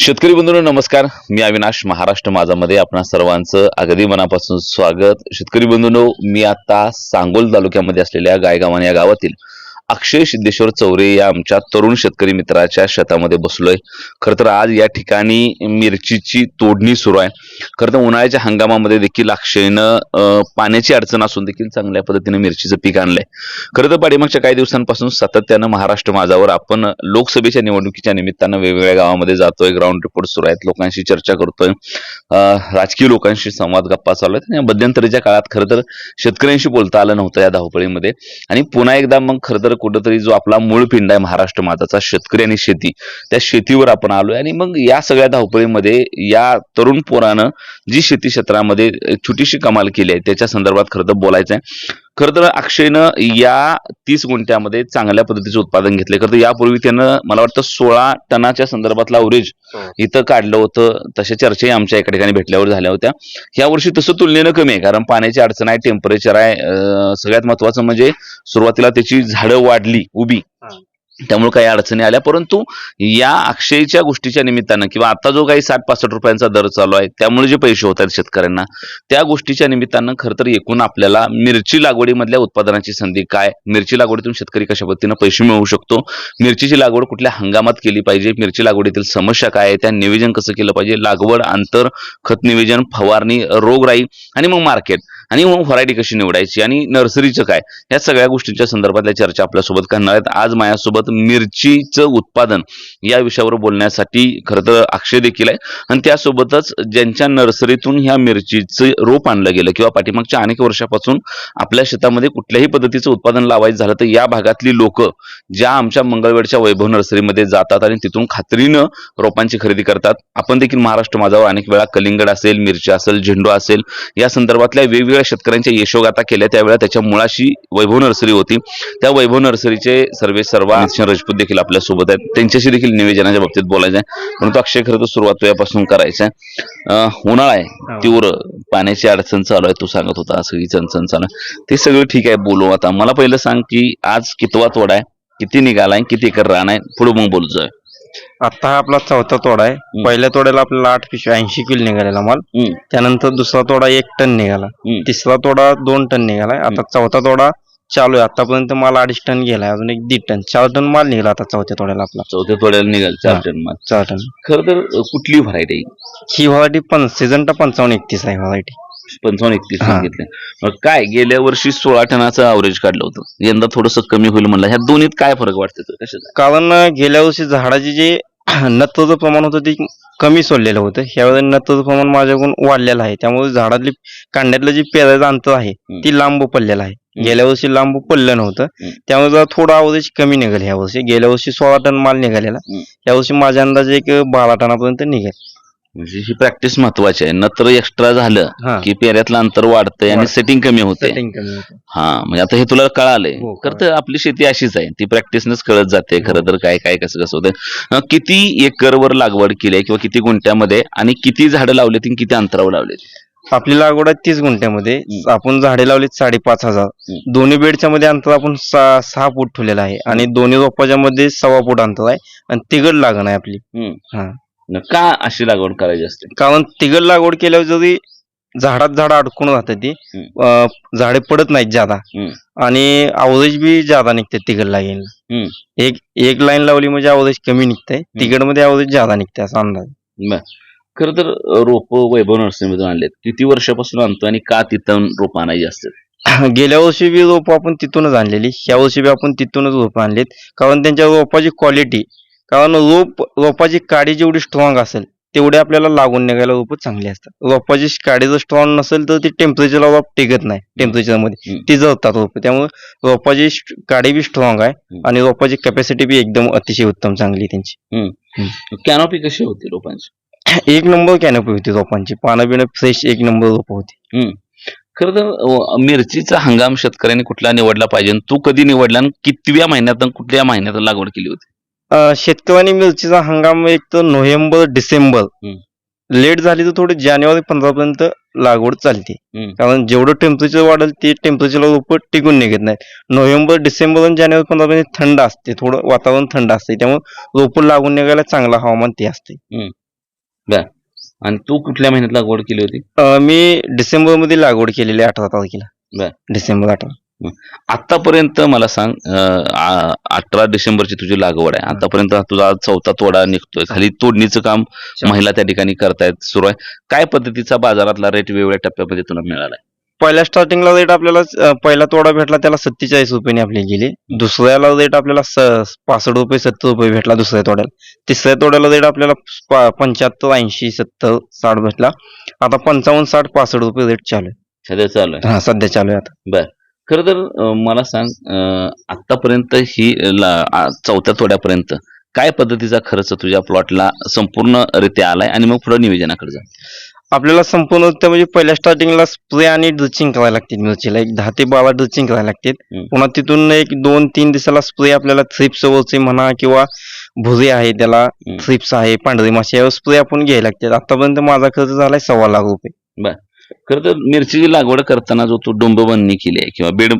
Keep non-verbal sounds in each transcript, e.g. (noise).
शेतकरी बंधूंनो नमस्कार. मी अविनाश महाराष्ट्र माझामध्ये आपणा सर्वांचं अगदी मनापासून स्वागत. शेतकरी बंधूंनो मी आता सांगोल तालुक्यामध्ये असलेल्या गायगावान या गावातील अक्षय सिद्धेश्वर चौरे या आमच्या तरुण शेतकरी मित्राच्या शेतामध्ये बसलोय. खरं तर आज या ठिकाणी मिरचीची तोडणी सुरू आहे. खरं तर उन्हाळ्याच्या हंगामामध्ये देखील अक्षयनं पाण्याची अडचण असून देखील चांगल्या पद्धतीने मिरचीचं पीक आणलंय. खरं तर पाठीमागच्या काही दिवसांपासून सातत्यानं महाराष्ट्र माझावर आपण लोकसभेच्या निवडणुकीच्या निमित्तानं वेगवेगळ्या गावामध्ये जातोय. ग्राउंड रिपोर्ट सुरू आहेत. लोकांशी चर्चा करतोय. राजकीय लोकांशी संवाद गप्पा चालू आहेत. आणि मध्यंतरीच्या काळात खरं तर शेतकऱ्यांशी बोलता आलं नव्हतं या धावपळीमध्ये. आणि पुन्हा एकदा मग खरं तर कुठंतरी जो आपला मूळ पिंड आहे महाराष्ट्र माझाचा शेतकरी आणि शेती त्या शेतीवर आपण आलोय. आणि मग या सगळ्या धावपळीमध्ये या तरुण पोरानं जी शेती क्षेत्रामध्ये छोटीशी कमाल केली आहे त्याच्या संदर्भात खरं तर बोलायचं आहे खरं तर अक्षयनं या तीस गुंठ्यामध्ये चांगल्या पद्धतीचं उत्पादन घेतलंय. खरं तर यापूर्वी त्यानं मला वाटतं सोळा टनाच्या संदर्भातला अवरेज इथं काढलं होतं. तशा चर्चाही आमच्या एका ठिकाणी भेटल्यावर झाल्या होत्या. या वर्षी तसं तुलनेनं कमी आहे कारण पाण्याची अडचण आहे टेम्परेचर आहे. सगळ्यात महत्वाचं म्हणजे सुरुवातीला त्याची झाडं वाढली उभी. त्यामुळे काही अडचणी आल्या. परंतु या अक्षयच्या गोष्टीच्या निमित्तानं किंवा आता जो काही साठ पासष्ट रुपयांचा दर चालू आहे त्यामुळे जे पैसे होत आहेत शेतकऱ्यांना त्या गोष्टीच्या निमित्तानं खरं तर एकूण आपल्याला मिरची लागवडीमधल्या उत्पादनाची संधी काय? मिरची लागवडीतून शेतकरी कशा पद्धतीनं पैसे मिळवू शकतो? मिरचीची लागवड कुठल्या हंगामात केली पाहिजे? मिरची लागवडीतील समस्या काय आहे? त्या निवेदन कसं केलं पाहिजे? लागवड अंतर खत निवेदन फवारणी रोगराई आणि मग मार्केट. आणि मग व्हरायटी कशी निवडायची आणि नर्सरीचं काय? या सगळ्या गोष्टींच्या संदर्भातल्या चर्चा आपल्यासोबत करणार आहेत. आज माझ्यासोबत मिरचीचं उत्पादन या विषयावर बोलण्यासाठी खरं तर अक्षय देखील आहे. आणि त्यासोबतच ज्यांच्या नर्सरीतून ह्या मिरचीचं रोप आणलं गेलं किंवा पाठीमागच्या अनेक वर्षापासून आपल्या शेतामध्ये कुठल्याही पद्धतीचं उत्पादन लावायचं झालं तर या भागातली लोक ज्या आमच्या मंगळवेडच्या वैभव नर्सरीमध्ये जातात आणि तिथून खात्रीनं रोपांची खरेदी करतात. आपण देखील महाराष्ट्र माझावर अनेक वेळा कलिंगड असेल मिरची असेल झेंडू असेल या संदर्भातल्या वेगवेगळ्या शेतकऱ्यांच्या यशोगाथा केल्या त्यावेळेला त्याच्या मुळाशी वैभव नर्सरी होती. त्या वैभव नर्सरीचे सर्वे सर्व राजपूत देखील आपल्यासोबत आहेत. त्यांच्याशी देखील निवेदनाच्या बाबतीत बोलायचं आहे. परंतु अक्षय खरं तर सुरुवात तुझ्यापासून करायचं आहे. उन्हाळा आहे. तीव्र पाण्याची अडचण चालू आहे तू सांगत होता. सगळी चणचण चालू आहे. ते सगळं ठीक आहे बोलू आता. मला पहिलं सांग की आज कितवा तोडा आहे किती निघालाय किती एकर रान आहे पुढे मग बोलतोय. आता हा आपला चौथा तोडा आहे. पहिल्या तोड्याला आपल्याला आठ पिशवी ऐंशी किलो निघालेला माल. त्यानंतर दुसरा तोडा एक टन निघाला. तिसरा तोडा दोन टन निघाला. आता चौथा तोडा चालू आहे. आतापर्यंत माल अडीच टन गेलाय अजून एक दीड टन चार टन माल निघाला आता चौथ्या तोड्याला आपला. चौथ्या तोड्याला निघाल चार. टन माल. चार टन. खरं तर कुठली व्हरायटी ही व्हरायटी पण सिजनटा पंचावन्न एकतीस आहे व्हरायटी पंचावन्न एकतीस हा. सांगितले मग काय गेल्या वर्षी सोळा टनाचं अवरेज काढलं होतं. यंदा थोडस कमी होईल म्हणलं. ह्या दोन्हीत काय फरक वाटतं कशाचा? कारण गेल्या वर्षी झाडाचे जे (clears throat) नत्वाचं प्रमाण होतं ते कमी सोडलेलं होतं. ह्यावेळेस नत्वाचं प्रमाण माझ्याकडून वाढलेलं आहे. त्यामुळे झाडातली कांड्यातलं जे पेराचं अंतर आहे. ती लांब पडलेलं आहे. गेल्या वर्षी लांब पडलं नव्हतं. हम्म. त्यामुळे जरा थोडं अवरेज कमी निघेल ह्या वर्षी. गेल्या वर्षी सोळा टन माल निघालेला. हम्म. या वर्षी माझ्या अंदाजे एक बारा टनापर्यंत निघेल. म्हणजे ही प्रॅक्टिस महत्वाची आहे. नत्र एक्स्ट्रा झालं हा. की पेऱ्यातलं अंतर वाढतंय आणि. सेटिंग कमी होते. सेटिंग कमी होतं. हा म्हणजे आता हे तुला कळालंय. हो, खरं तर आपली शेती अशीच आहे. ती प्रॅक्टिसनच कळत जाते. खरं तर काय काय कसं कसं होतं अं, किती एकरवर लागवड केली आहे किंवा किती गुंठ्यामध्ये आणि किती झाडं लावलेत आणि किती अंतरावर लावलेत आपली लागवड आहे तीस गुंठ्यामध्ये. आपण झाडे लावलीत साडेपाच हजार. हम्म. दोन्ही बेडच्या मध्ये अंतर आपण सहा सहा फूट ठेवलेलं आहे. आणि दोन्ही रोपाच्या मध्ये सव्वा फूट अंतर आहे. आणि तिगड लागण आहे आपली. हम्म. हा. न का अशी लागवड करायची असते? कारण तिगड लागवड केल्यावर जरी झाडात झाड अडकून राहतात ती हम्म. अं, झाडे पडत नाहीत ज्यादा. हम्म. आणि अवरेज बी ज्यादा निघते लागेल हम्म. एक एक लाईन लावली म्हणजे अवरेज कमी निघतंय तिगडमध्ये अवरेज ज्यादा निघते असा अंदाज. खरं तर रोप वैभव नर्सरीमधून आणलेत. किती वर्षापासून आणतो आणि का तिथं रोप आणायची असतात (coughs) गेल्या वर्षी बी रोप आपण तिथूनच आणलेली. ह्या वर्षी बी आपण तिथूनच रोप आणलीत. कारण त्यांच्या रोपाची क्वालिटी कारण रोप रोपाची काडी जेवढी स्ट्रॉंग असेल तेवढे आपल्याला लागून निघायला रोप चांगली असतात. रोपाची काडी जर स्ट्रॉंग नसेल तर ती टेम्परेचरला रोप टिकत नाही टेम्परेचरमध्ये. हम्म. ती जळतात रोप. त्यामुळे रोपाची काडी बी स्ट्रॉंग आहे. आणि रोपाची कॅपॅसिटी बी एकदम अतिशय उत्तम चांगली त्यांची. कॅनॉपी कशी होती रोपांची? (coughs) एक नंबर कॅनोपी होती रोपांची. पानं बिणं फ्रेश एक नंबर रोप होती. खरं तर मिरचीचा हंगाम शेतकऱ्यांनी कुठला निवडला पाहिजे? तू कधी निवडला? आणि कितव्या महिन्यात कुठल्या महिन्यात लागवड केली होती? शेतकऱ्यांनी मिरचीचा हंगाम एक तर नोव्हेंबर डिसेंबर. लेट झाली तर थोडी जानेवारी पंधरा पर्यंत लागवड चालते. कारण जेवढं टेम्परेचर वाढेल ते टेम्परेचरला रोप टिकून निघत नाहीत. नोव्हेंबर डिसेंबर आणि जानेवारी पंधरा पर्यंत थंड असते. थोडं वातावरण थंड असते. त्यामुळे रोप लागून निघायला चांगलं हवामान ते असते. आणि तू कुठल्या महिन्यात लागवड केली होती? मी डिसेंबरमध्ये लागवड केलेली अठरा तारखेला. बर. डिसेंबर अठरा. आतापर्यंत मला सांग अठरा डिसेंबरची तुझी लागवड आहे. आतापर्यंत तुझा चौथा तोडा निघतोय. खाली तोडणीचं काम महिला त्या ठिकाणी करतायत सुरू आहे. काय पद्धतीचा बाजारातला रेट वेगवेगळ्या टप्प्यामध्ये तुला मिळालाय? पहिल्या स्टार्टिंगला रेट आपल्याला पहिला तोडा भेटला त्याला सत्तेचाळीस रुपयाने आपली गेली. दुसऱ्याला रेट आपल्याला पासष्ट रुपये सत्तर रुपये भेटला दुसऱ्या तोड्याला. तिसऱ्या तोड्याला रेट आपल्याला पंच्याहत्तर ऐंशी सत्तर साठ भेटला. आता पंचावन्न साठ पासष्ट रुपये रेट चालू आहे. सध्या चालू आहे. हा सध्या चालू आहे आता. खरं तर मला सांग आतापर्यंत ही चौथ्या तोड्यापर्यंत काय पद्धतीचा खर्च तुझ्या प्लॉटला संपूर्ण रित्या आलाय आणि मग पुढे नियोजनाकडे जा? आपल्याला संपूर्ण म्हणजे पहिल्या स्टार्टिंगला स्प्रे आणि ड्रिचिंग करायला लागते मिरचीला. एक दहा ते बारा ड्रिचिंग करायला लागते. पुन्हा तिथून एक दोन तीन दिवसाला स्प्रे आपल्याला थ्रिप्स वरचे म्हणा किंवा भुरे आहे त्याला. थ्रिप्स आहे पांढरी माशी यावर स्प्रे आपण घ्यायला लागते आतापर्यंत माझा खर्च झालाय सव्वा लाख रुपये. खरं तर मिरचीची लागवड करताना जो तू डोंब बनणी केली आहे किंवा बेड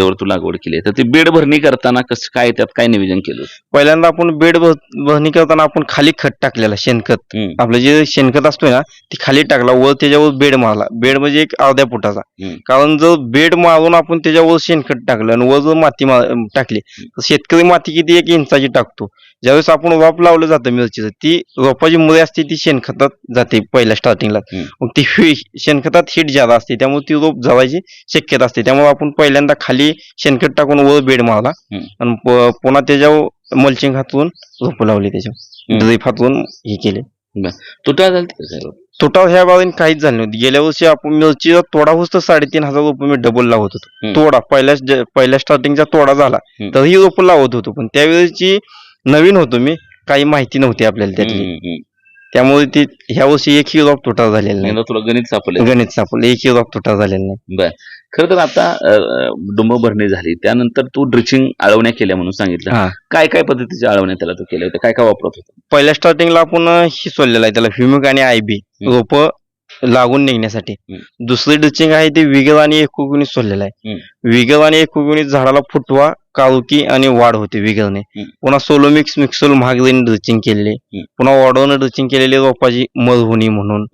वर तू लागवड केली आहे तर ती बेड भरणी करताना कसं काय त्यात काय नियोजन केलं पहिल्यांदा आपण बेड भर- भरणी करताना आपण खाली खत टाकलेला शेणखत. आपलं जे शेणखत असतोय ना ते खाली टाकला वर त्याच्यावर बेड मारला. बेड म्हणजे एक अर्ध्या फुटाचा. कारण जर बेड मारून आपण त्याच्यावर शेणखत टाकलं आणि वर जर माती टाकली तर शेतकरी माती किती एक इंचाची टाकतो. ज्यावेळेस आपण रोप लावलं जातं मिरचीचं ती रोपाची मुळे असते ती शेणखतात जाते पहिल्या स्टार्टिंगला. मग ती हि- शेणखतात हिट जादा असते त्यामुळे ती रोप जवायची शक्यता असते त्यामुळे आपण पहिल्यांदा खाली शेणखत टाकून वर बेड मारला. आणि पुन्हा त्याच्यावर मल्चिंग हातवून रोपं लावली त्याच्यावर. ड्रीप हातवून हे केले तुटा झालं? तुटाव ह्या बाबतीत काहीच झालं नव्हतं गेल्या वर्षी आपण मिरचीचा तोडा होत तर साडेतीन हजार रुपये मी डबल लावत होतो. तोडा पहिल्या पहिल्या स्टार्टिंगचा तोडा झाला. तरीही रोपं लावत होतो पण त्यावेळेची नवीन होतो मी काही माहिती नव्हती आपल्याला त्यातली. त्यामुळे ती ह्या वर्षी एकही रोप तुटा झालेला नाही. यंदा तुला गणित सापडले. गणित सापडलं. एकही रोप तुटा झालेला नाही. खरं तर आता डुंब भरणी झाली. त्यानंतर तू ड्रिचिंग आळवण्या केल्या म्हणून सांगितलं. हा. काय काय पद्धतीच्या आळवण्या त्याला तू केल्या होत्या? काय काय वापरत होता? पहिल्या स्टार्टिंगला आपण ही सोडलेलं आहे त्याला ह्युमिक आणि आयबी हम्म. रोप लागून निघण्यासाठी. हम्म. दुसरी डिचिंग आहे ते विगल आणि एकोणीस सोडलेलं आहे. विगल आणि एकोणीस झाडाला फुटवा काळुकी आणि वाढ होते विगलने हम्म. पुन्हा सोलोमिक्स मिक्सोल महागलीने ड्रिचिंग केलेली. पुन्हा वॉडोनं ड्रिचिंग केलेली रोपाची होणी म्हणून.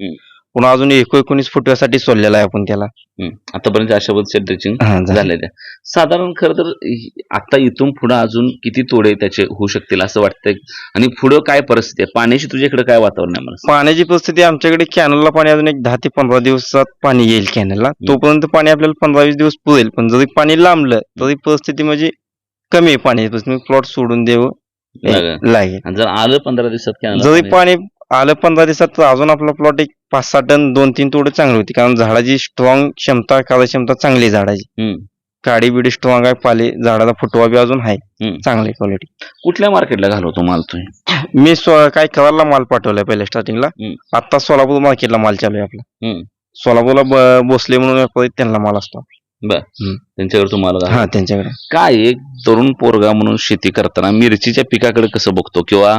पुन्हा अजून एको एकोणीस फुटव्यासाठी सोडलेला आहे आपण त्याला. आतापर्यंत अशा पद्धतीचे ड्रिचिंग हा, झालं. झालेल्या साधारण खरं तर आता इथून पुढे अजून किती तोडे त्याचे होऊ शकतील असं वाटतंय आणि पुढं काय परिस्थिती आहे पाण्याची तुझ्याकडे काय वातावरण आहे मला. पाण्याची परिस्थिती आमच्याकडे कॅनलला पाणी अजून एक दहा ते पंधरा दिवसात पाणी येईल कॅनलला तोपर्यंत पाणी आपल्याला पंधरा वीस दिवस पुरेल पण जरी पाणी लांबलं तरी परिस्थिती म्हणजे कमी आहे पाण्याची प्लॉट सोडून देऊ. लागेल. लागेल. आणि जर आलं पंधरा दिवसात जरी पाणी आलं पंधरा दिवसात तर अजून आपला प्लॉट एक पाच सहा टन दोन तीन तोडे चांगली होती. कारण झाडाची स्ट्रॉंग क्षमता कार्यक्षमता चांगली आहे झाडाची. काडी बिडी स्ट्रॉंग आहे पाले झाडाचा फुटवा बी अजून आहे. हम्म. चांगली क्वालिटी कुठल्या मार्केटला घालवतो माल तुम्ही? (coughs) मी स्व- काय करायला माल पाठवलाय पहिल्या स्टार्टिंगला हम्म. आता सोलापूर मार्केटला माल चालू आहे आपला. हम्म. सोलापूरला ब- भोसले म्हणून व्यापारी त्यांना माल असतो. त्यांच्याकडे तुम्हाला. हा त्यांच्याकडे. काय एक तरुण पोरगा म्हणून शेती करताना मिरचीच्या पिकाकडे कसं बघतो? किंवा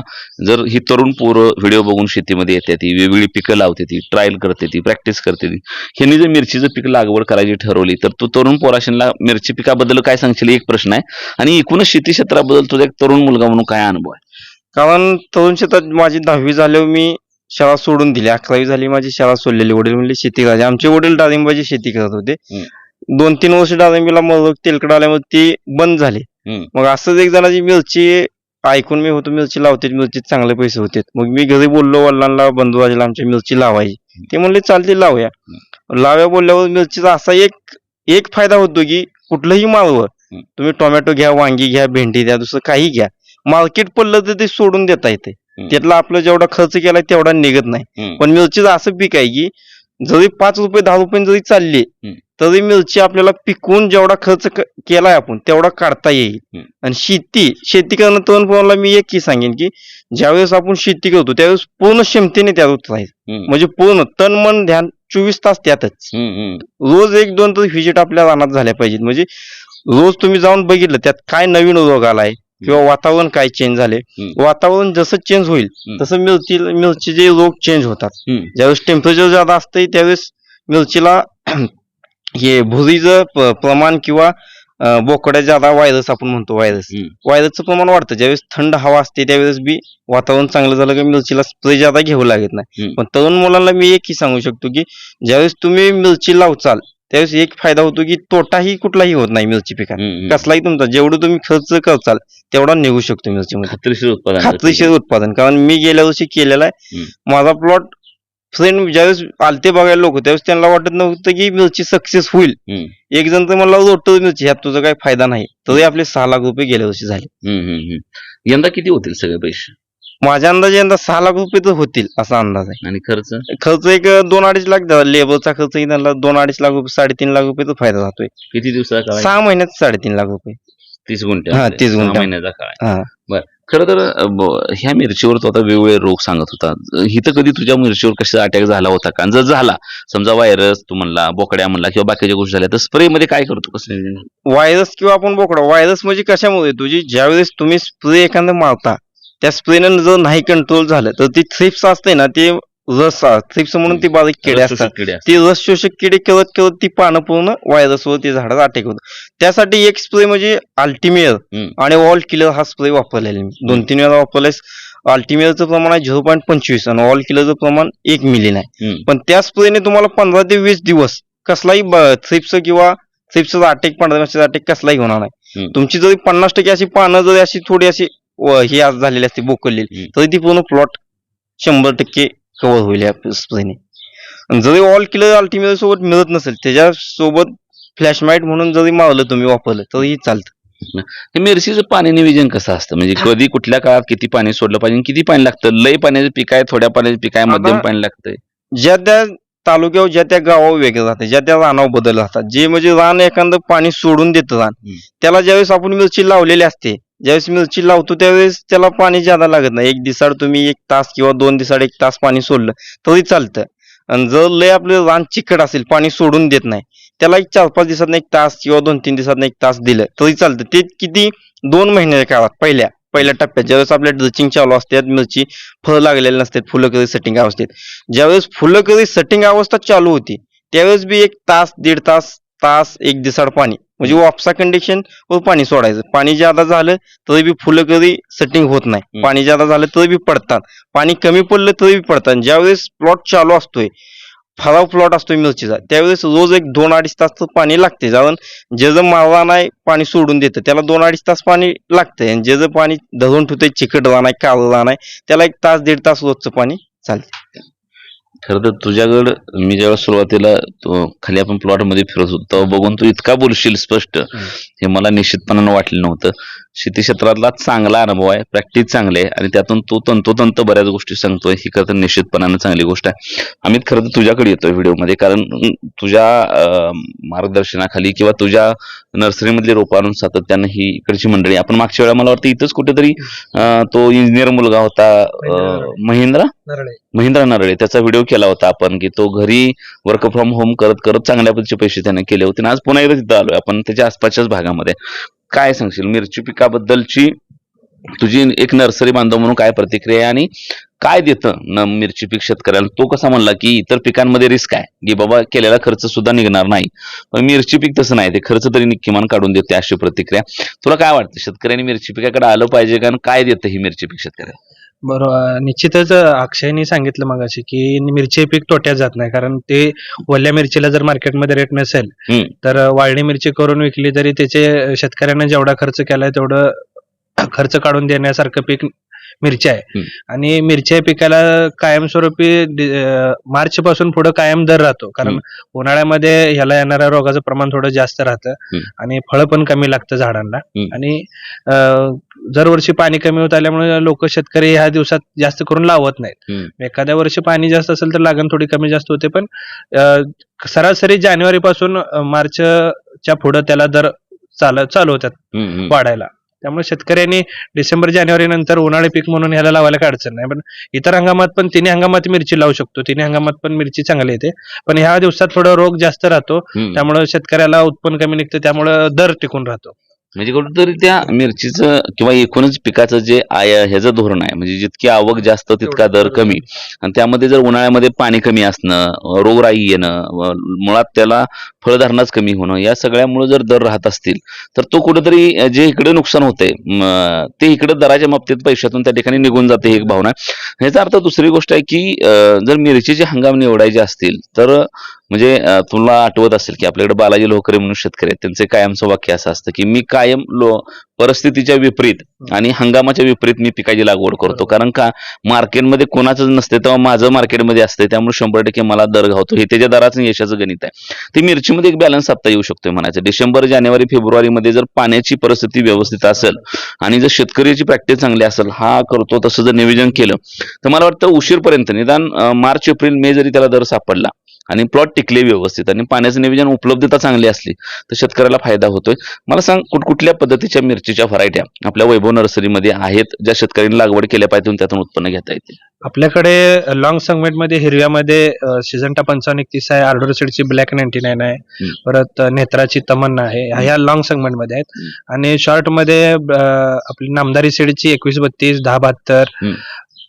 जर ही तरुण पोरं व्हिडिओ बघून शेतीमध्ये येते ती वेगवेगळी पिकं लावते ती ट्रायल करते ती प्रॅक्टिस करते ती ह्यांनी जर मिरचीचं पीक लागवड करायची ठरवली तर तू तरुण पोराशीला मिरची पिकाबद्दल काय सांगशील? एक प्रश्न आहे. आणि एकूणच शेती क्षेत्राबद्दल तुझा एक तरुण मुलगा म्हणून काय अनुभव आहे? कारण तरुण शेतात माझी दहावी झाल्यावर मी शाळा सोडून दिली. अकरावी झाली माझी शाळा सोडलेली. वडील म्हणले शेती करायची. आमचे वडील डाळिंबाची शेती करत होते. दोन तीन वर्ष डाळिंबीला मग तेलकड आल्यामुळे ती बंद झाली. मग असंच एक जणाची मिरची ऐकून मी होतो मिरची लावते मिरची चांगले पैसे होते मग मी घरी बोललो वडिलांना बंधू आजीला आमच्या मिरची लावायची. ते म्हणले चालते लावूया. लाव्या बोलल्यावर मिरचीचा असा एक एक फायदा होतो की कुठलंही हम्म. तुम्ही टोमॅटो घ्या वांगी घ्या भेंडी द्या दुसरं काही घ्या. मार्केट पडलं तर ते सोडून देता येते. त्यातला आपला जेवढा खर्च केलाय तेवढा निघत नाही. पण मिरचीचं असं पीक आहे की जरी पाच रुपये दहा रुपये जरी चालली. तरी मिरची आपल्याला पिकवून जेवढा खर्च केलाय आपण तेवढा काढता येईल. आणि शेती शेती करणं तरुण पोराला मी एक की सांगेन की ज्यावेळेस आपण शेती करतो त्यावेळेस पूर्ण क्षमतेने त्यात उतरायचं हम्म. म्हणजे पूर्ण तन मन ध्यान चोवीस तास त्यातच. रोज एक दोन तर व्हिजिट आपल्या रानात झाल्या पाहिजेत म्हणजे रोज तुम्ही जाऊन बघितलं त्यात काय नवीन रोग आलाय किंवा वातावरण काय चेंज झाले. वातावरण जसं चेंज होईल. तसं मिरची मिरचीचे रोग चेंज होतात. ज्यावेळेस टेम्परेचर जादा असते त्यावेळेस मिरचीला (clears throat) हे भुरीचं प्रमाण किंवा बोकड्या ज्यादा व्हायरस आपण म्हणतो व्हायरस. व्हायरसचं प्रमाण वाढतं ज्यावेळेस थंड हवा असते त्यावेळेस बी वातावरण चांगलं झालं की मिरचीला स्प्रे ज्यादा घ्यावं लागत नाही. पण तरुण मुलांना मी एकही सांगू शकतो की ज्यावेळेस तुम्ही मिरची लावचाल त्यावेळेस एक फायदा होतो की तोटाही कुठलाही होत नाही मिरची पिकात. कसलाही तुमचा जेवढं तुम्ही खर्च करचाल तेवढा निघू शकतो मिरचीमध्ये. खात्रीशीर उत्पादन. खात्रीशीर उत्पादन. कारण मी गेल्या वर्षी केलेलं आहे. माझा प्लॉट फ्रेंड ज्यावेळेस आलते बघायला लोक त्यावेळेस त्यांना वाटत नव्हतं की मिरची सक्सेस होईल. एक जण तर मला रोट मिरची ह्यात तुझा काही फायदा नाही. तरी आपले सहा लाख रुपये गेल्या वर्षी झाले. यंदा किती होतील सगळे पैसे? माझ्या अंदाजे यंदा सहा लाख रुपये तर होतील असा अंदाज आहे. आणि खर्च? खर्च एक दोन अडीच लाख झाला लेबरचा खर्च त्यांना दोन अडीच लाख रुपये साडेतीन लाख रुपये फायदा जातोय. किती दिवसाचा? सहा महिन्यात साडेतीन लाख रुपये. तीस गुंठे हा, 30 सहा गुंठे. महिन्याचा काळ. हा. खरं तर ह्या मिरचीवर तो आता वेगवेगळे रोग सांगत होता. इथं कधी तुझ्या मिरचीवर कसा अटॅक झाला होता का? जर झाला समजा व्हायरस तू म्हणला बोकड्या म्हणला किंवा बाकीच्या गोष्टी झाल्या तर स्प्रे मध्ये काय करतो कसं व्हायरस किंवा आपण बोकडा व्हायरस म्हणजे कशामुळे? तुझी ज्यावेळेस तुम्ही स्प्रे एखादं मारता त्या स्प्रेनं जर नाही कंट्रोल झालं तर ती थ्रिप्स असते ना ते रस थ्रिप्स म्हणून ती बारीक किडे असतात. ती रस शोषक किडे करत करत ती पानं पूर्ण व्हायरसवर ती झाडाचा अटॅक होतो त्यासाठी एक स्प्रे म्हणजे अल्टिमेअर. आणि ऑल किलर हा स्प्रे वापरलेला मी दोन तीन वेळा वापरलाय अल्टिमेअरचं प्रमाण आहे झिरो पॉईंट पंचवीस आणि ऑल किलरचं प्रमाण एक मिलीन आहे. पण त्या स्प्रेने तुम्हाला पंधरा ते वीस दिवस कसलाही थ्रिप्स किंवा थ्रिप्सचा अटॅक माशीचा अटॅक कसलाही होणार नाही. तुमची जरी पन्नास टक्के अशी पानं जरी अशी थोडी अशी ही आज झालेली असते बोकलेली. तरी ती पूर्ण प्लॉट शंभर टक्के कव्हर होईल या स्प्रेने जरी ऑल किलर अल्टिमेअर सोबत मिळत नसेल त्याच्यासोबत फ्लॅशमाईट म्हणून जरी मारलं तुम्ही वापरलं तरीही चालतं. मिरचीचं पाणी नियोजन कसं असतं? म्हणजे कधी कुठल्या काळात किती पाणी सोडलं पाहिजे किती पाणी लागतं? लय पाण्याचं पीक आहे थोड्या पाण्याचं पीक आहे मध्यम पाणी लागतंय. ज्या त्या तालुक्यावर ज्या त्या गावावर वेगळं राहते ज्या त्या रानावर बदल राहतात. जे म्हणजे रान एखादं पाणी सोडून देतं रान. त्याला ज्यावेळेस आपण मिरची लावलेली असते ज्यावेळेस मिरची लावतो त्यावेळेस त्याला पाणी ज्यादा लागत नाही. एक दिसाड तुम्ही एक तास किंवा दोन दिसाड एक तास पाणी सोडलं तरी चालतं. आणि जर लय आपलं रान चिकट असेल पाणी सोडून देत नाही त्याला एक चार पाच दिवसात एक तास किंवा दोन तीन दिवसात एक तास दिलं तरी चालतं. ते किती दोन महिन्याच्या काळात पहिल्या पहिल्या टप्प्यात ज्यावेळेस आपल्या ड्रिचिंग चालू असतात मिरची फळं लागलेली नसतात फुलं कधी सेटिंग अवस्थेत ज्यावेळेस फुलं कधी सेटिंग अवस्था चालू होती त्यावेळेस बी एक तास दीड तास तास एक दिसाड पाणी. म्हणजे वापसा कंडिशन वर पाणी सोडायचं. पाणी ज्यादा झालं तरी बी फुलं कधी सेटिंग होत नाही. पाणी ज्यादा झालं तरी बी पडतात. पाणी कमी पडलं तरी बी पडतात. ज्यावेळेस प्लॉट चालू असतोय फळाव प्लॉट असतोय मिरचीचा त्यावेळेस रोज एक दोन अडीच तास तर पाणी लागते कारण जे जर मारवा नाही पाणी सोडून देतं त्याला दोन अडीच तास पाणी लागतंय. आणि जे जर पाणी धरून ठेवतंय चिकट राहणार काळं राहणार त्याला एक तास दीड तास रोजचं पाणी चालतं खरं तर तुझ्याकडं मी जेव्हा सुरुवातीला खाली आपण प्लॉटमध्ये फिरत होतो तेव्हा बघून तू इतका बोलशील स्पष्ट. हे मला निश्चितपणानं वाटलं नव्हतं. शेती क्षेत्रातला चांगला अनुभव आहे प्रॅक्टिस चांगली आहे आणि त्यातून तू तंतोतंत बऱ्याच गोष्टी सांगतोय. ही खरं तर निश्चितपणानं चांगली गोष्ट आहे. अमित खरं तर तुझ्याकडे येतोय व्हिडिओमध्ये कारण तुझ्या मार्गदर्शनाखाली किंवा तुझ्या नर्सरीमधली रोपं आणून सातत्यानं ही इकडची मंडळी आपण मागच्या वेळा मला वाटतं इथंच कुठेतरी तो इंजिनियर मुलगा होता महिंद्रा? महिंद्रा नरळे. त्याचा व्हिडिओ केला होता आपण की तो घरी वर्क फ्रॉम होम करत करत चांगल्या पद्धतीचे पैसे त्याने केले होते आणि आज पुन्हा एकदा तिथं आलोय. आपण त्याच्या आसपासच्याच भागामध्ये. काय सांगशील? मिरची पिकाबद्दलची तुझी एक नर्सरी बांधव म्हणून काय प्रतिक्रिया आहे आणि काय देतं न मिरची पीक शेतकऱ्याला? तो कसा म्हणला की इतर पिकांमध्ये रिस्क आहे. की बाबा केलेला खर्च सुद्धा निघणार नाही. पण मिरची पीक तसं नाही. ते खर्च तरी किमान काढून देते अशी प्रतिक्रिया. तुला काय वाटतं? शेतकऱ्यांनी मिरची पिकाकडे आलं पाहिजे कारण काय देतं ही मिरची पीक शेतकऱ्याला? बरोबर निश्चितच अक्षयने सांगितलं मगाशी की मिरची पीक तोट्यात जात नाही कारण ते वल्ल्या मिरचीला जर मार्केटमध्ये रेट नसेल हम्म. तर वाळणी मिरची करून विकली तरी त्याचे शेतकऱ्यांना जेवढा खर्च केलाय तेवढं (clears throat) खर्च काढून देण्यासारखं पीक मिरची आहे हम्म. आणि मिरच्या पिकाला कायमस्वरूपी मार्च पासून पुढे कायम दर राहतो कारण. उन्हाळ्यामध्ये ह्याला येणाऱ्या रोगाचं प्रमाण थोडं जास्त राहतं हम्म. आणि फळं पण कमी लागतं झाडांना हम्म. आणि अं, दरवर्षी पाणी कमी होत आल्यामुळे लोक शेतकरी ह्या दिवसात जास्त करून लावत नाहीत. एखाद्या वर्षी पाणी जास्त असेल तर लागण थोडी कमी जास्त होते पण सरासरी जानेवारी पासून मार्चच्या पुढे त्याला दर चाल चालू होतात. वाढायला त्यामुळे शेतकऱ्यांनी डिसेंबर जानेवारी नंतर उन्हाळी पीक म्हणून ह्याला लावायला काय अडचण नाही पण इतर हंगामात पण तिन्ही हंगामात मिरची लावू शकतो तिन्ही हंगामात पण मिरची चांगली येते पण ह्या दिवसात थोडा रोग जास्त राहतो. त्यामुळे शेतकऱ्याला उत्पन्न कमी निघतं त्यामुळे दर टिकून राहतो म्हणजे कुठेतरी त्या मिरचीचं किंवा एकूणच पिकाचं जे आय ह्याचं धोरण आहे म्हणजे जितकी आवक जास्त तितका दर कमी आणि त्यामध्ये जर उन्हाळ्यामध्ये पाणी कमी असणं रोगराई येणं मुळात त्याला फळधारणाच कमी होणं या सगळ्यामुळे जर दर राहत असतील तर तो कुठेतरी जे इकडे नुकसान होते ते इकडे दराच्या बाबतीत पैशातून त्या ठिकाणी निघून जाते ही एक भावना आहे. ह्याचा अर्थ दुसरी गोष्ट आहे की जर मिरचीचे हंगाम निवडायचे असतील तर म्हणजे तुला आठवत असेल की आपल्याकडे बालाजी लोकरे म्हणून शेतकरी आहेत त्यांचे कायमचं वाक्य असं असतं की मी कायम लो परिस्थितीच्या विपरीत आणि हंगामाच्या विपरीत मी पिकाची लागवड करतो. कारण का मार्केटमध्ये कोणाचंच नसते तेव्हा माझं मार्केटमध्ये असते त्यामुळे शंभर टक्के मला दर घावतो. हे त्याच्या दराचं यशाचं गणित आहे. ते मिरचीमध्ये एक बॅलन्स साधता येऊ शकतोय म्हणायचं. डिसेंबर जानेवारी फेब्रुवारीमध्ये जर पाण्याची परिस्थिती व्यवस्थित असेल आणि जर शेतकऱ्याची प्रॅक्टिस चांगली असेल हा करतो तसं जर नियोजन केलं तर मला वाटतं उशीरपर्यंत निदान मार्च एप्रिल मे जरी त्याला दर सापडला आणि प्लॉट टिकले व्यवस्थित आणि पाण्याचं नियोजन उपलब्धता चांगली असली तर शेतकऱ्याला फायदा होतोय मला सांग कुठकुठल्या पद्धतीच्या मिरचीच्या व्हरायट्या आपल्या वैभव नर्सरीमध्ये आहेत ज्या शेतकऱ्यांनी लागवड केल्या पाहिजे त्यातून उत्पन्न घेता येतील आपल्याकडे लॉंग सेगमेंटमध्ये हिरव्यामध्ये सिजंटा पंचावन्न एकतीस आहे आर्डर सीडची ब्लॅक नाईन्टी नाईन आहे. परत नेत्राची तमन्ना आहे ह्या लॉंग सेगमेंटमध्ये आहेत. आणि शॉर्टमध्ये आपली नामदारी सीडची एकवीस बत्तीस दहा बहात्तर.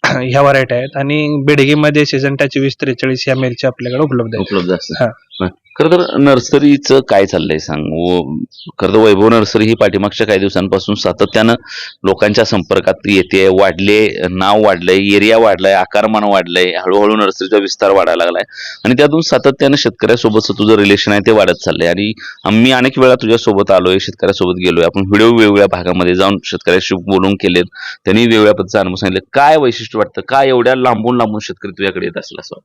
ह्या व्हरायटी आहेत. आणि बेडगीमध्ये सिजंटाची वीस त्रेचाळीस ह्या मिरच्या आपल्याकडे उपलब्ध आहेत. उपलब्ध असतात. हा. खरं तर नर्सरीचं काय चाललंय सांग? व- खरं तर वैभव नर्सरी ही पाठीमागच्या काही दिवसांपासून सातत्यानं लोकांच्या संपर्कात येते वाढले नाव वाढलंय एरिया वाढलाय आकारमान वाढलंय हळूहळू नर्सरीचा विस्तार वाढायला लागलाय. आणि त्यातून सातत्यानं शेतकऱ्यासोबतचं तुझं रिलेशन आहे ते वाढत चाललंय. आणि आम्ही अनेक वेळा तुझ्यासोबत आलोय शेतकऱ्यासोबत गेलोय. आपण व्हिडिओ वेगवेगळ्या भागामध्ये जाऊन शेतकऱ्याशी बोलून केलेत. त्यांनी वेगवेगळ्या पद्धतीचा अनुभव सांगितले. काय वैशिष्ट्य वाटतं? काय एवढ्या लांबून लांबून शेतकरी तुझ्याकडे येत असला असं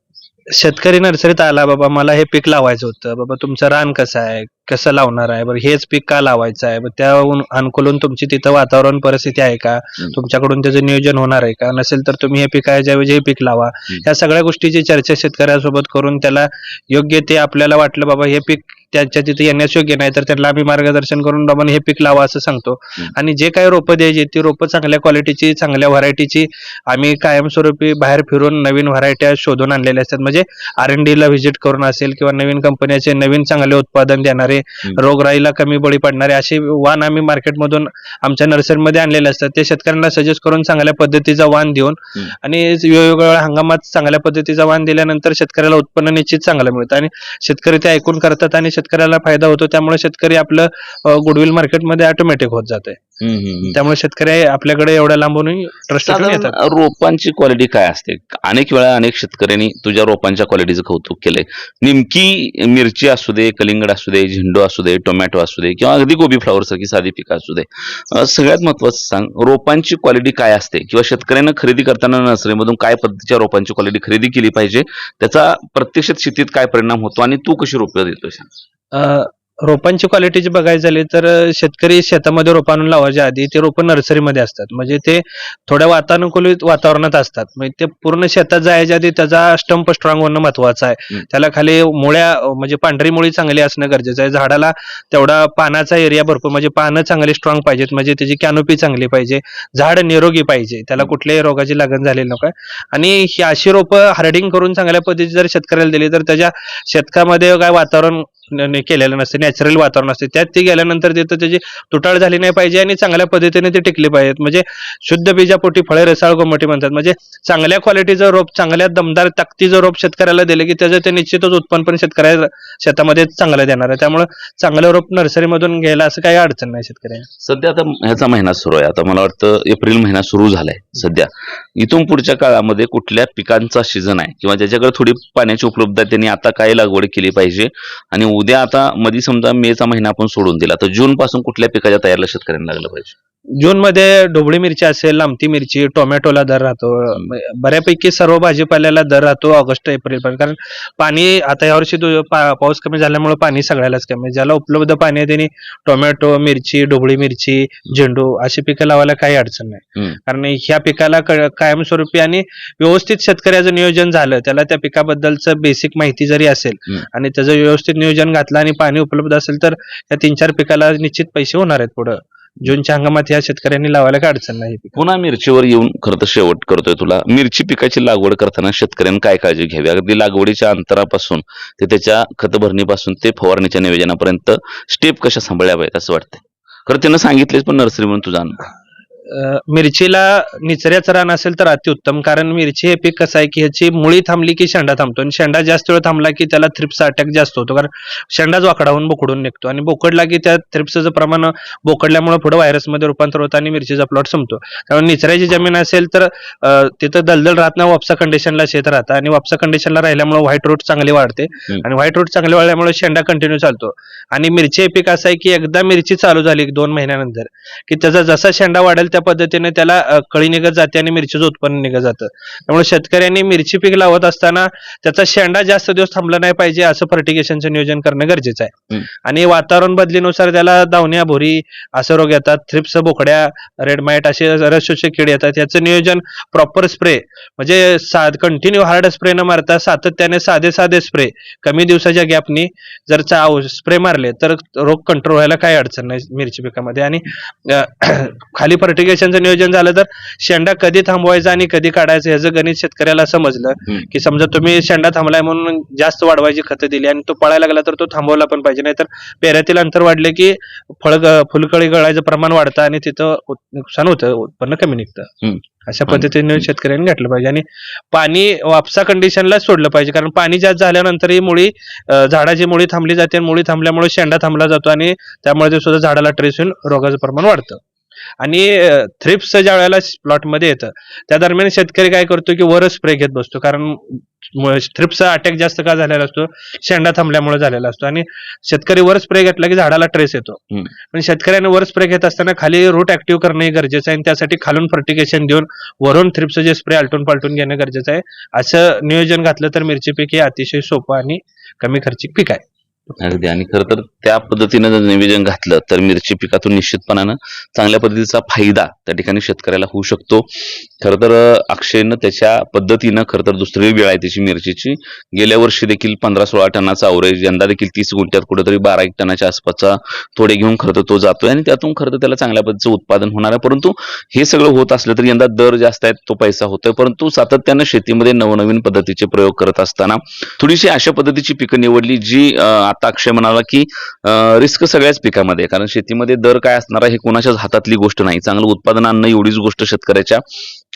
शेतकरी नर्सरीत आला बाबा मला हे पीक लावायचं होतं बाबा तुमचं रान कसं आहे कसं लावणार आहे बरं हेच पीक का लावायचं आहे त्याहून अनुकूलन तुमची तिथं वातावरण परिस्थिती आहे का तुमच्याकडून त्याचं नियोजन होणार आहे का नसेल तर तुम्ही हे पिकाच्या ऐवजी हे पीक लावा. या सगळ्या गोष्टीची चर्चा शेतकऱ्यासोबत करून त्याला योग्य ते आपल्याला वाटलं बाबा हे पीक त्यांच्या तिथे येण्यास योग्य नाही तर त्यांना आम्ही मार्गदर्शन करून बाबा हे पीक लावा असं सांगतो. आणि जे काही रोपं द्यायची ती रोपं चांगल्या क्वालिटीची चांगल्या व्हरायटीची आम्ही कायमस्वरूपी बाहेर फिरून नवीन व्हरायट्या शोधून आणलेल्या असतात. म्हणजे आर एन ला व्हिजिट करून असेल किंवा नवीन कंपन्याचे नवीन चांगले उत्पादन देणारे रोगराईला कमी बळी पडणारे असे वाण आम्ही मार्केटमधून आमच्या नर्सरीमध्ये आणलेले असतात. ते शेतकऱ्यांना सजेस्ट करून चांगल्या पद्धतीचा वाण देऊन. आणि वेगवेगळ्या हंगामात चांगल्या पद्धतीचा वाण दिल्यानंतर शेतकऱ्याला उत्पन्न निश्चित चांगलं मिळतं. आणि शेतकरी ते ऐकून करतात आणि शेतकऱ्याला फायदा होतो त्यामुळे शेतकरी आपलं गुडविल मार्केटमध्ये ऑटोमॅटिक होत जाते त्यामुळे शेतकरी आपल्याकडे एवढ्या लांबूनही ट्रस्ट येतात. रोपांची क्वालिटी काय असते? अनेक वेळा अनेक शेतकऱ्यांनी तुझ्या रोपांच्या क्वालिटीचं कौतुक केलंय. नेमकी मिरची असू दे कलिंगड असू दे झेंडू असू दे टोमॅटो असू दे किंवा अगदी गोबी फ्लावर सारखी साधी पिकं असू दे. सगळ्यात महत्वाचं सांग रोपांची क्वालिटी काय असते? किंवा शेतकऱ्यांना खरेदी करताना नर्सरीमधून काय पद्धतीच्या रोपांची क्वालिटी खरेदी केली पाहिजे? त्याचा प्रत्यक्षात शेतीत काय परिणाम होतो आणि तू कशी रोपं देतोय रोपांची क्वालिटीची बघायची झाली तर शेतकरी शेतामध्ये रोप आणून लावायच्या आधी ते रोपं नर्सरीमध्ये असतात. म्हणजे ते थोड्या वातानुकूलित वातावरणात असतात. म्हणजे ते पूर्ण शेतात जायच्या आधी त्याचा स्टंप स्ट्रॉंग होणं महत्वाचं आहे. त्याला खाली मुळ्या म्हणजे पांढरी मुळी चांगली असणं गरजेचं आहे. झाडाला तेवढा पानाचा एरिया भरपूर म्हणजे पानं चांगली स्ट्रॉंग पाहिजेत. म्हणजे त्याची कॅनोपी चांगली पाहिजे. झाड निरोगी पाहिजे. त्याला कुठल्याही रोगाची लागण झालेली नको आणि ही अशी रोपं हार्डिंग करून चांगल्या पद्धतीची जर शेतकऱ्याला दिली तर त्याच्या शेतकामध्ये काय वातावरण केलेलं नसते नॅचरल वातावरण असते. त्यात ती गेल्यानंतर तिथं त्याची तुटाळ झाली नाही पाहिजे आणि चांगल्या पद्धतीने ते टिकले पाहिजेत. म्हणजे शुद्ध बीजापोटी फळे रसाळ गोमटी म्हणतात. म्हणजे चांगल्या क्वालिटीचं रोप चांगल्या दमदार ताकदीचं रोप शेतकऱ्याला दिलं की त्याचं ते निश्चितच उत्पन्न पण शेतकऱ्या शेतामध्ये चांगलं देणार आहे. त्यामुळे चांगलं रोप नर्सरीमधून घ्यायला असं काही अडचण नाही शेतकऱ्याला सध्या आता ह्याचा महिना सुरू आहे. आता मला वाटतं एप्रिल महिना सुरू झालाय सध्या. इथून पुढच्या काळामध्ये कुठल्या पिकांचा सीझन आहे? किंवा ज्याच्याकडे थोडी पाण्याची उपलब्धता त्यांनी आता काय लागवड केली पाहिजे? आणि उद्या आता मध्ये समजा मेचा महिना आपण सोडून दिला तर जून पासून कुठल्या पिकाच्या तयारीला शेतकऱ्यांना लागलं पाहिजे जून मध्ये ढोबळी मिरची असेल लांबती मिरची टोमॅटोला दर राहतो बऱ्यापैकी सर्व भाजीपाल्याला दर राहतो ऑगस्ट एप्रिल पर्यंत कारण पाणी आता यावर्षी पाऊस कमी झाल्यामुळे पाणी सगळ्यालाच कमी. ज्याला उपलब्ध पाणी आहे त्यांनी टोमॅटो मिरची ढोबळी मिरची झेंडू अशी पिकं लावायला काही अडचण नाही. कारण ह्या पिकाला कायमस्वरूपी आणि व्यवस्थित शेतकऱ्याचं नियोजन झालं त्याला त्या पिकाबद्दलचं बेसिक माहिती जरी असेल. आणि त्याचं व्यवस्थित नियोजन घातलं आणि पाणी उपलब्ध असेल तर या तीन चार पिकाला निश्चित पैसे होणार आहेत पुढं. जूनच्या हंगामात या शेतकऱ्यांनी लावायला काय अडचण नाही पुन्हा मिरचीवर येऊन खरं तर शेवट करतोय तुला. मिरची पिकाची लागवड करताना शेतकऱ्यांनी काय काळजी घ्यावी? अगदी लागवडीच्या अंतरापासून ते त्याच्या खत भरणीपासून ते फवारणीच्या नियोजनापर्यंत स्टेप कशा सांभाळल्या असं वाटतं खरं त्यांना सांगितलेच पण नर्सरी म्हणून तुझा अनुभव. मिरचीला निचऱ्याचं रान असेल तर अतिउत्तम कारण मिरची हे पीक कसं आहे की ह्याची मुळी थांबली की शेंडा थांबतो आणि शेंडा जास्त वेळ थांबला की त्याला थ्रिप्स अटॅक जास्त होतो कारण शेंडाच वाकडावून बोकडून निघतो आणि बोकडला की त्या थ्रिप्सचं प्रमाण बोकडल्यामुळे पुढे व्हायरसमध्ये रूपांतर होतं आणि मिरचीचा प्लॉट संपतो त्यामुळे निचऱ्याची जमीन असेल तर तिथं दलदल राहत नाही वापसा कंडिशनला शेत राहतं आणि वापसा कंडिशनला राहिल्यामुळे व्हाईट रूट चांगली वाढते. आणि व्हाईट रूट चांगली वाढल्यामुळे शेंडा कंटिन्यू चालतो आणि मिरची हे पीक असं आहे की एकदा मिरची चालू झाली दोन महिन्यानंतर की त्याचा जसा शेंडा वाढेल त्या पद्धतीने त्याला कळी निघत जाते आणि मिरचीचं उत्पन्न निघत जातं. त्यामुळे शेतकऱ्यांनी मिरची पीक लावत असताना त्याचा शेंडा जास्त दिवस थांबला नाही पाहिजे असं फर्टिगेशनचं नियोजन करणं गरजेचं आहे. आणि वातावरण बदलीनुसार त्याला दावण्या भोरी असं रोग येतात थ्रिप्स बोकड्या रेड माइट असे रसशोषक कीड येतात. याचं नियोजन प्रॉपर स्प्रे म्हणजे साध कंटिन्यू हार्ड स्प्रे न मारता सातत्याने साधे साधे स्प्रे कमी दिवसाच्या गॅपनी जर स्प्रे मारले तर रोग कंट्रोल व्हायला काही अडचण नाही मिरची पिकामध्ये. आणि (clears throat) खाली फर्टिगेशनचं नियोजन झालं तर शेंडा कधी थांबवायचा आणि कधी काढायचं ह्याचं गणित शेतकऱ्याला समजलं. की समजा तुम्ही शेंडा थांबलाय म्हणून जास्त वाढवायची खतं दिली आणि तो पळायला लागला तर तो थांबवला पण पाहिजे. नाहीतर पेऱ्यातील अंतर वाढले की फळ फुलकळी गळायचं प्रमाण वाढतं आणि तिथं नुकसान होतं उत्पन्न कमी निघतं. अशा पद्धतीने शेतकऱ्यांनी घातलं पाहिजे आणि पाणी वापसा कंडिशनला सोडलं पाहिजे. कारण पाणी जास्त झाल्यानंतर ही मुळी झाडाची मुळी थांबली जाते आणि मुळी थांबल्यामुळे शेंडा थांबला जातो आणि त्यामुळे ते सुद्धा झाडाला ट्रेस होऊन रोगाचं प्रमाण वाढतं. आणि थ्रिप्स ज्या वेळेला प्लॉटमध्ये येतं त्या दरम्यान शेतकरी काय करतो की वर स्प्रे घेत बसतो. कारण थ्रिप्सचा अटॅक जास्त का झालेला असतो? शेंडा थांबल्यामुळे झालेला असतो. आणि शेतकरी वर स्प्रे घेतला की झाडाला ट्रेस येतो. पण शेतकऱ्याने वर स्प्रे घेत असताना खाली रूट ऍक्टिव्ह करणे गरजेचं आहे आणि त्यासाठी खालून फर्टिगेशन देऊन वरून थ्रिप्स जे स्प्रे आलटून पालटून घेणं गरजेचं आहे. असं नियोजन घातलं तर मिरची पीक हे अतिशय सोपं आणि कमी खर्चिक पीक आहे. अगदी. आणि खरं तर त्या पद्धतीनं जर नियोजन घातलं तर मिरची पिकातून निश्चितपणानं चांगल्या पद्धतीचा फायदा त्या ठिकाणी शेतकऱ्याला होऊ शकतो. खरं तर अक्षयनं त्याच्या पद्धतीनं खरं तर दुसरी वेळ आहे त्याची मिरचीची. गेल्या वर्षी देखील पंधरा सोळा टनाचा अवरेज यंदा देखील तीस गुंठ्यात कुठेतरी बारा एक टनाच्या आसपासचा थोडे घेऊन खरं तर तो जातोय आणि त्यातून खरं तर त्याला चांगल्या पद्धतीचं उत्पादन होणार आहे. परंतु हे सगळं होत असलं तरी यंदा दर जास्त आहेत तो पैसा होतोय. परंतु सातत्यानं शेतीमध्ये नवनवीन पद्धतीचे प्रयोग करत असताना थोडीशी अशा पद्धतीची पिकं निवडली जी आता अक्षय म्हणाला की रिस्क सगळ्याच पिकामध्ये कारण शेतीमध्ये दर काय असणार आहे हे कोणाच्याच हातातली गोष्ट नाही. चांगलं उत्पादन आणणं एवढीच गोष्ट शेतकऱ्याच्या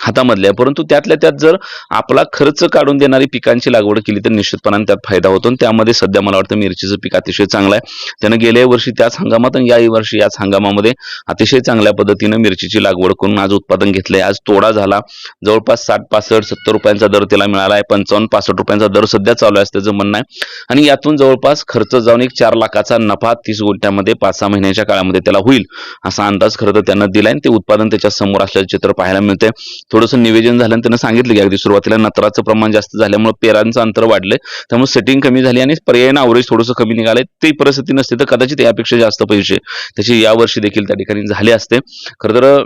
हातामधल्या. परंतु त्यातल्या त्यात जर आपला खर्च काढून देणारी पिकांची लागवड केली तर निश्चितपणाने त्यात फायदा होतो. आणि त्यामध्ये सध्या मला वाटतं मिरचीचं पीक अतिशय चांगलं आहे. त्यानं गेल्या वर्षी त्याच हंगामात आणि या वर्षी याच हंगामामध्ये अतिशय चांगल्या पद्धतीनं मिरचीची लागवड करून आज उत्पादन घेतलंय. आज तोडा झाला. जवळपास साठ पासष्ट सत्तर रुपयांचा दर त्याला मिळाला आहे. पंचावन्न पासष्ट रुपयांचा दर सध्या चालू आहे त्याचं म्हणणं आहे. आणि यातून जवळपास खर्च जाऊन एक चार लाखाचा नफा तीस गुंठ्यामध्ये पाच सहा महिन्याच्या काळामध्ये त्याला होईल असा अंदाज खरं तर त्यांना दिलाय. आणि ते उत्पादन त्याच्यासमोर असल्याचं चित्र पाहायला मिळतंय. थोडंसं निवेदन झालं त्यांना सांगितलं की अगदी सुरुवातीला नत्राचं प्रमाण जास्त झाल्यामुळे पेरांचं अंतर वाढलंय. त्यामुळे सेटिंग कमी झाली आणि पर्यायनं अवरेज थोडंसं कमी निघालंय. ती परिस्थिती नसते तर कदाचित यापेक्षा जास्त पैसे त्याचे यावर्षी देखील त्या ठिकाणी झाले असते. खरं तर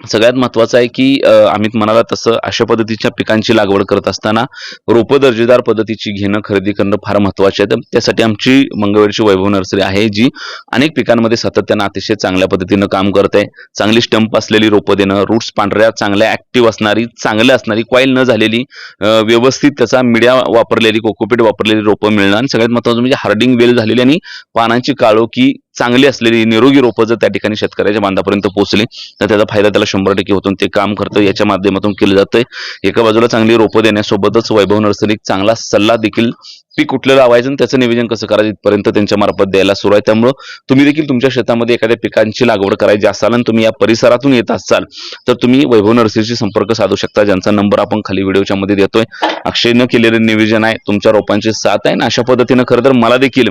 सगळ्यात महत्वाचं आहे की अमित म्हणाला तसं अशा पद्धतीच्या पिकांची लागवड करत असताना रोपं दर्जेदार पद्धतीची घेणं खरेदी करणं फार महत्त्वाचे आहे. तर त्यासाठी आमची मंगळवेरची वैभव नर्सरी आहे जी अनेक पिकांमध्ये सातत्यानं अतिशय चांगल्या पद्धतीनं काम करत. आहे चांगली स्टंप असलेली रोपं देणं रूट्स पांढऱ्या चांगल्या ऍक्टिव्ह असणारी चांगल्या असणारी क्वाईल न झालेली व्यवस्थित त्याचा मिडिया वापरलेली कोकोपीट वापरलेली रोपं मिळणं आणि सगळ्यात महत्वाचं म्हणजे हार्डिंग वेल झालेली आणि पानांची काळोखी चांगली असलेली निरोगी रोपं जर त्या ठिकाणी शेतकऱ्याच्या बांधापर्यंत पोहोचली तर त्याचा फायदा त्याला शंभर टक्के होतो ते काम करतं याच्या माध्यमातून केलं जातंय. एका बाजूला चांगली रोपं देण्यासोबतच वैभव नर्सरी चांगला सल्ला देखील पीक कुठलं लावायचं आणि त्याचं नियोजन कसं करायचं इथपर्यंत त्यांच्या मार्फत द्यायला सुरू आहे. त्यामुळं तुम्ही देखील तुमच्या शेतामध्ये एखाद्या पिकांची लागवड करायची असाल आणि तुम्ही या परिसरातून येत असाल तर तुम्ही वैभव नर्सरीशी संपर्क साधू शकता. ज्यांचा नंबर आपण खाली व्हिडिओच्या मध्ये देतोय. अक्षयनं केलेलं निवेदन आहे. तुमच्या रोपांची साथ आहे आणि अशा पद्धतीनं खरं तर मला देखील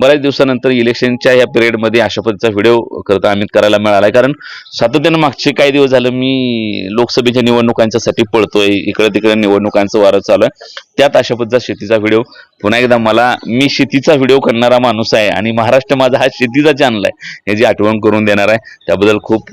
बऱ्याच दिवसानंतर इलेक्शनच्या या पिरियडमध्ये अशा पद्धतीचा व्हिडिओ करता आम्ही करायला मिळालाय. कारण सातत्यानं मागचे काही दिवस झालं मी लोकसभेच्या निवडणुकांच्यासाठी पळतोय. इकडे तिकडे निवडणुकांचं वारं चालू आहे. त्यात अशा पद्धतीचा शेतीचा व्हिडिओ पुन्हा एकदा मला मी शेतीचा व्हिडिओ करणारा माणूस आहे आणि महाराष्ट्र माझा हा शेतीचा चॅनल आहे. याची आठवण करून देणार आहे त्याबद्दल खूप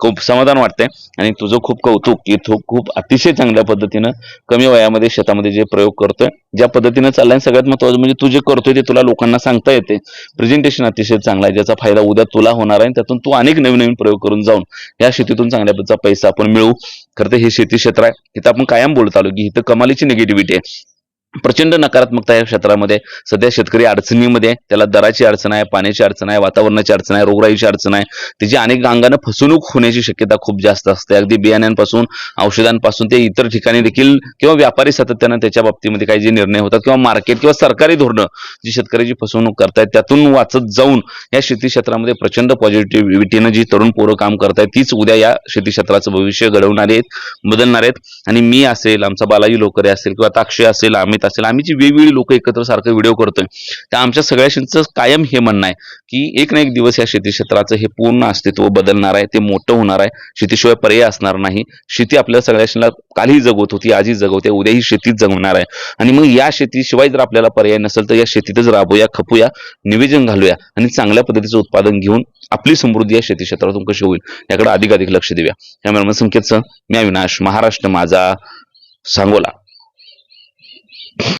खूप समाधान वाटतंय. आणि तुझं खूप कौतुक की तू खूप अतिशय चांगल्या पद्धतीनं कमी वयामध्ये शेतामध्ये जे प्रयोग करतोय ज्या पद्धतीनं चाललाय सगळ्यात महत्वाचं म्हणजे तू जे करतोय ते तुला लोकांना सांगता येते. प्रेझेंटेशन अतिशय चांगला आहे ज्याचा फायदा उद्या तुला होणार आहे. आणि त्यातून तू अनेक नवीन नवीन प्रयोग करून जाऊन या शेतीतून चांगल्या पद्धतीचा पैसा आपण मिळवू. खरं तर हे शेती क्षेत्र आहे इथं आपण कायम बोलत आलो की इथं कमालीची निगेटिव्हिटी आहे प्रचंड नकारात्मकता या क्षेत्रामध्ये. सध्या शेतकरी अडचणीमध्ये. त्याला दराची अडचण आहे पाण्याची अडचण आहे वातावरणाची अडचण आहे रोगराईची अडचण आहे. त्याची अनेक अंगानं फसवणूक होण्याची शक्यता खूप जास्त असते. अगदी बियाण्यांपासून औषधांपासून ते इतर ठिकाणी देखील किंवा व्यापारी सातत्यानं त्याच्या बाबतीमध्ये काही जे निर्णय होतात किंवा मार्केट किंवा सरकारी धोरणं जी शेतकऱ्याची फसवणूक करतायत त्यातून वाचत जाऊन या शेती क्षेत्रामध्ये प्रचंड पॉझिटिव्हिटीनं जी तरुण पोरं काम करतायत तीच उद्या या शेती क्षेत्राचं भविष्य घडवणारे आहेत बदलणार आहेत. आणि मी असेल आमचा बालाजी लोकरे असेल किंवा ताक्षी असेल आम्ही अमित असेल आम्ही जी वेगवेगळी लोक एकत्र सारखं व्हिडिओ करतोय तर आमच्या सगळ्यांचं कायम हे म्हणणं आहे की एक ना एक दिवस या शेती क्षेत्राचं हे पूर्ण अस्तित्व बदलणार आहे ते मोठं होणार आहे. शेतीशिवाय पर्याय असणार नाही. शेती आपल्या सगळ्यांना कालही जगवत होती आजही जगवते उद्याही शेतीच जगवणार आहे. आणि मग या शेतीशिवाय जर आपल्याला पर्याय नसेल तर या शेतीतच राबूया खपूया निवेदन घालूया आणि चांगल्या पद्धतीचं उत्पादन घेऊन आपली समृद्धी या शेती क्षेत्रातून कशी होईल याकडे अधिकाधिक लक्ष देऊया. त्यामुळे संकेतचं मी अविनाश. महाराष्ट्र माझा सांगोला.